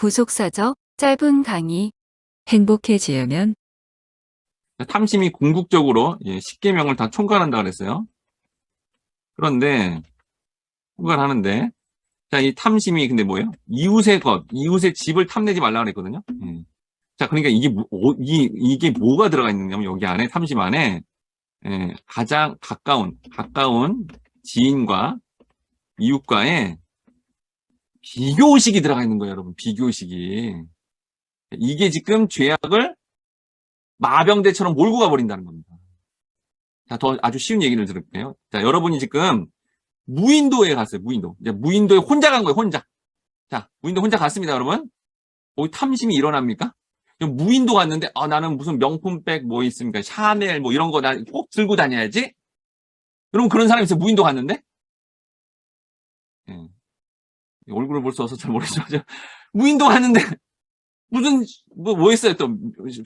구속사적 짧은 강의 행복해지려면 탐심이 궁극적으로 예, 10계명을 다 총괄한다 그랬어요. 그런데 총괄하는데 자, 이 탐심이 근데 뭐예요? 이웃의 것, 이웃의 집을 탐내지 말라 그랬거든요. 예. 자, 그러니까 이게 뭐- 어, 이 이게 뭐가 들어가 있느냐면 여기 안에 탐심 안에 예, 가장 가까운 가까운 지인과 이웃과의 비교의식이 들어가 있는 거예요, 여러분. 비교의식이. 이게 지금 죄악을 마병대처럼 몰고 가버린다는 겁니다. 자, 더 아주 쉬운 얘기를 들을게요. 자, 여러분이 지금 무인도에 갔어요, 무인도. 이제 무인도에 혼자 간 거예요, 혼자. 자, 무인도 혼자 갔습니다, 여러분. 거기 탐심이 일어납니까? 무인도 갔는데, 아, 나는 무슨 명품백 뭐 있습니까? 샤넬 뭐 이런 거 나 꼭 들고 다녀야지? 여러분, 그런 사람이 있어요, 무인도 갔는데? 예. 얼굴을 볼 수 없어서 잘 모르겠죠. 무인도 갔는데, 무슨 뭐, 뭐 있어요? 또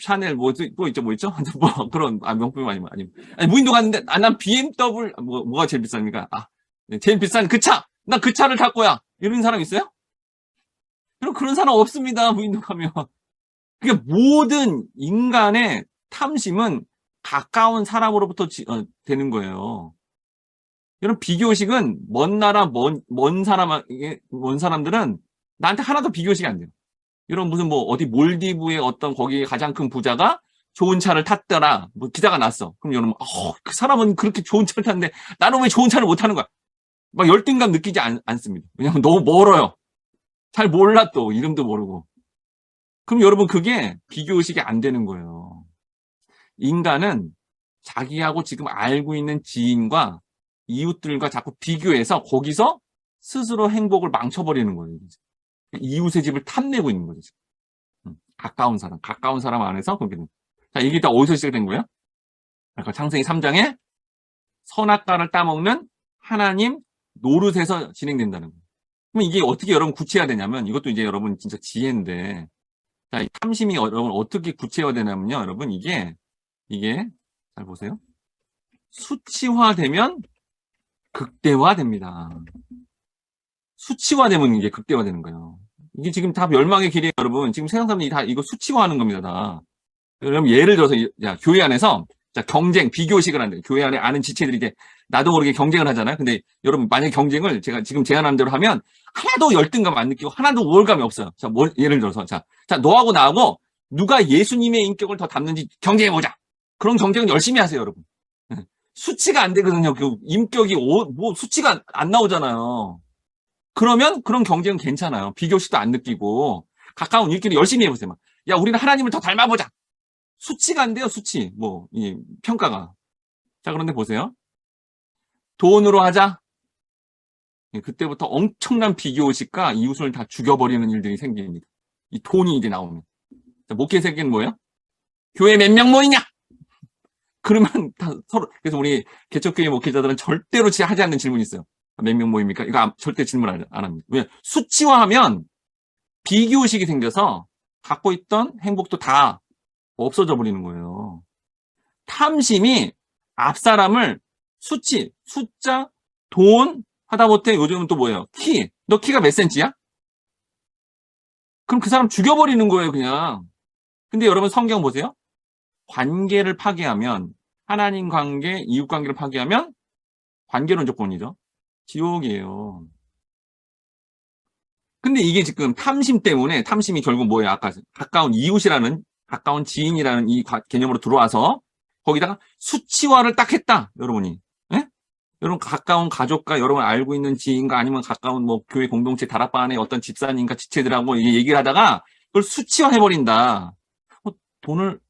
샤넬 뭐또 있죠? 뭐 있죠? 뭐 그런 아 명품이 아니면 아니 아니 무인도 갔는데 아 난 BMW 뭐 뭐가 제일 비쌉니까? 아 네, 제일 비싼 그 차! 난그 차를 탈 거야! 이런 사람 있어요? 그럼 그런 사람 없습니다 무인도 가면. 그러니까 모든 인간의 탐심은 가까운 사람으로부터 지- 어, 되는 거예요. 이런 비교식은 먼 나라 먼, 먼 사람 먼 사람들은 나한테 하나도 비교식이 안 돼요. 이런 무슨 뭐 어디 몰디브의 어떤 거기 가장 큰 부자가 좋은 차를 탔더라. 뭐 기사가 났어. 그럼 여러분, 어, 그 사람은 그렇게 좋은 차를 탔는데 나는 왜 좋은 차를 못 타는 거야? 막 열등감 느끼지 않, 않습니다. 왜냐면 너무 멀어요. 잘 몰라 또 이름도 모르고. 그럼 여러분 그게 비교 의식이 안 되는 거예요. 인간은 자기하고 지금 알고 있는 지인과 이웃들과 자꾸 비교해서 거기서 스스로 행복을 망쳐버리는 거예요. 이웃의 집을 탐내고 있는 거죠. 음, 가까운 사람, 가까운 사람 안에서 거기는. 자, 이게 다 어디서 시작된 거예요? 아까 창세기 3장에 선악과를 따먹는 하나님 노릇에서 진행된다는 거예요. 그럼 이게 어떻게 여러분 구체화 되냐면 이것도 이제 여러분 진짜 지혜인데 자, 이 탐심이 여러분 어떻게 구체화되냐면요. 여러분 이게 이게 잘 보세요. 수치화되면 극대화됩니다. 수치화되면 이게 극대화되는 거예요. 이게 지금 다 멸망의 길이에요, 여러분. 지금 세상 사람들이 다 이거 수치화하는 겁니다, 다. 여러분, 예를 들어서, 이- 자, 교회 안에서, 자, 경쟁, 비교식을 한대요. 교회 안에 아는 지체들이 이제, 나도 모르게 경쟁을 하잖아요. 근데 여러분, 만약에 경쟁을 제가 지금 제안한 대로 하면, 하나도 열등감 안 느끼고, 하나도 우월감이 없어요. 자, 뭐, 예를 들어서, 자, 자, 너하고 나하고, 누가 예수님의 인격을 더 담는지 경쟁해 보자. 그런 경쟁은 열심히 하세요, 여러분. 예. 수치가 안 되거든요. 그 인격이, 오- 뭐, 수치가 안 나오잖아요. 그러면 그런 경쟁은 괜찮아요. 비교식도 안 느끼고 가까운 일끼리 열심히 해보세요. 막. 야, 우리는 하나님을 더 닮아보자. 수치가 안 돼요, 수치. 뭐, 이 평가가. 자, 그런데 보세요. 돈으로 하자. 예, 그때부터 엄청난 비교의식과 이웃을 다 죽여버리는 일들이 생깁니다. 이 돈이 이제. 자, 목회 세계는 뭐예요? 교회 몇 명 모이냐? 그러면 다 서로, 그래서 우리 개척교회 목회자들은 절대로 지- 하지 않는 질문이 있어요. 몇 명 모입니까? 이거 안- 절대 질문 안, 안 합니다. 왜? 수치화하면 비교의식이 생겨서 갖고 있던 행복도 다 없어져 버리는 거예요. 탐심이 앞 사람을 수치, 숫자, 돈 하다 못해 요즘은 또 뭐예요? 키. 너 키가 몇 센치야? 그럼 그 사람 죽여버리는 거예요, 그냥. 근데 여러분 성경 보세요. 관계를 파괴하면 하나님 관계, 이웃 관계를 파괴하면 관계론 조건이죠. 지옥이에요. 근데 이게 지금 탐심 때문에 탐심이 결국 뭐예요? 아까 가까운 이웃이라는 가까운 지인이라는 이 과- 개념으로 들어와서 거기다가 수치화를 딱 했다. 여러분이. 예? 여러분 가까운 가족과 여러분 알고 있는 지인과 아니면 가까운 뭐 교회 공동체 다락방 안에 어떤 집사님과 지체들하고 얘기를 하다가 그걸 수치화해 버린다. 어, 돈을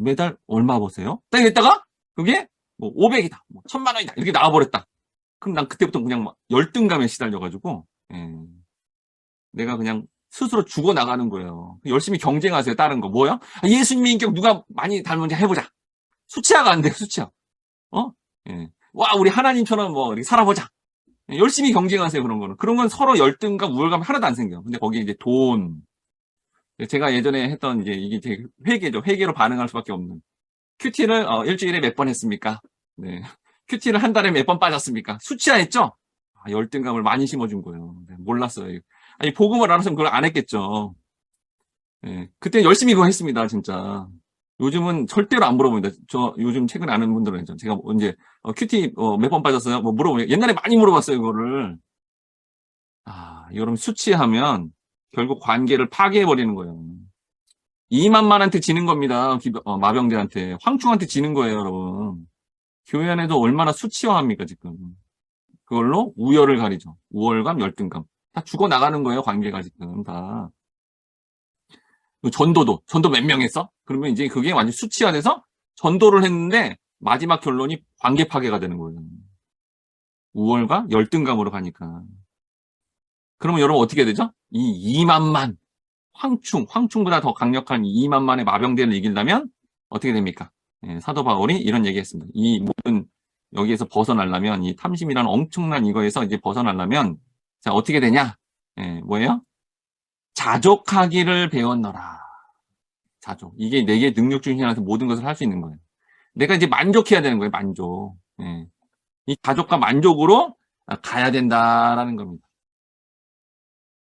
매달 얼마 버세요? 딱 이랬다가 그게 뭐 500이다. 뭐 1000만 원이다. 이렇게 나와 버렸다. 그럼 난 그때부터 그냥 막 열등감에 시달려가지고, 예. 내가 그냥 스스로 죽어 나가는 거예요. 열심히 경쟁하세요, 다른 거. 뭐야? 아, 예수님의 인격 누가 많이 닮은지 해보자. 수치화가 안 돼요, 수치화. 어? 예. 와, 우리 하나님처럼 뭐, 이렇게 살아보자. 예, 열심히 경쟁하세요, 그런 거는. 그런 건 서로 열등감, 우월감 하나도 안 생겨요. 근데 거기에 이제 돈. 제가 예전에 했던 이제 이게 제 회계죠. 회계로 반응할 수밖에 없는. 큐티를 어, 일주일에 몇 번 했습니까? 네. 큐티를 한 달에 몇 번 빠졌습니까? 수치화했죠? 아, 열등감을 많이 심어준 거예요. 네, 몰랐어요. 아니, 복음을 알았으면 그걸 안 했겠죠. 예, 그때 열심히 그거 했습니다, 진짜. 요즘은 절대로 안 물어봅니다. 저 요즘 최근에 아는 분들은. 제가 언제 어, 큐티 몇번 빠졌어요? 뭐 물어보면 옛날에 많이 물어봤어요, 이거를. 아, 여러분 수치하면 결국 관계를 파괴해 버리는 거예요. 이만만한테 지는 겁니다. 기- 어, 마병대한테 황충한테 지는 거예요, 여러분. 교회 안에도 얼마나 수치화합니까 지금. 그걸로 우열을 가리죠. 우월감, 열등감. 다 죽어 나가는 거예요, 관계가 지금 다. 그 전도도 전도 몇 명 했어? 그러면 이제 그게 완전 수치화돼서 전도를 했는데 마지막 결론이 관계 파괴가 되는 거예요. 우월과 열등감으로 가니까. 그러면 여러분 어떻게 되죠? 이 2만만 황충, 황충보다 더 강력한 이 2만만의 마병대를 이기려면 어떻게 됩니까? 예, 사도 바울이 이런 얘기했습니다. 이 모든 여기에서 벗어나려면 이 탐심이라는 엄청난 이거에서 이제 벗어나려면 자 어떻게 되냐? 예, 뭐예요? 자족하기를 배웠노라. 자족. 이게 내게 능력 중심이 안에서 모든 것을 할 수 있는 거예요. 내가 이제 만족해야 되는 거예요. 만족. 예. 이 자족과 만족으로 가야 된다라는 겁니다.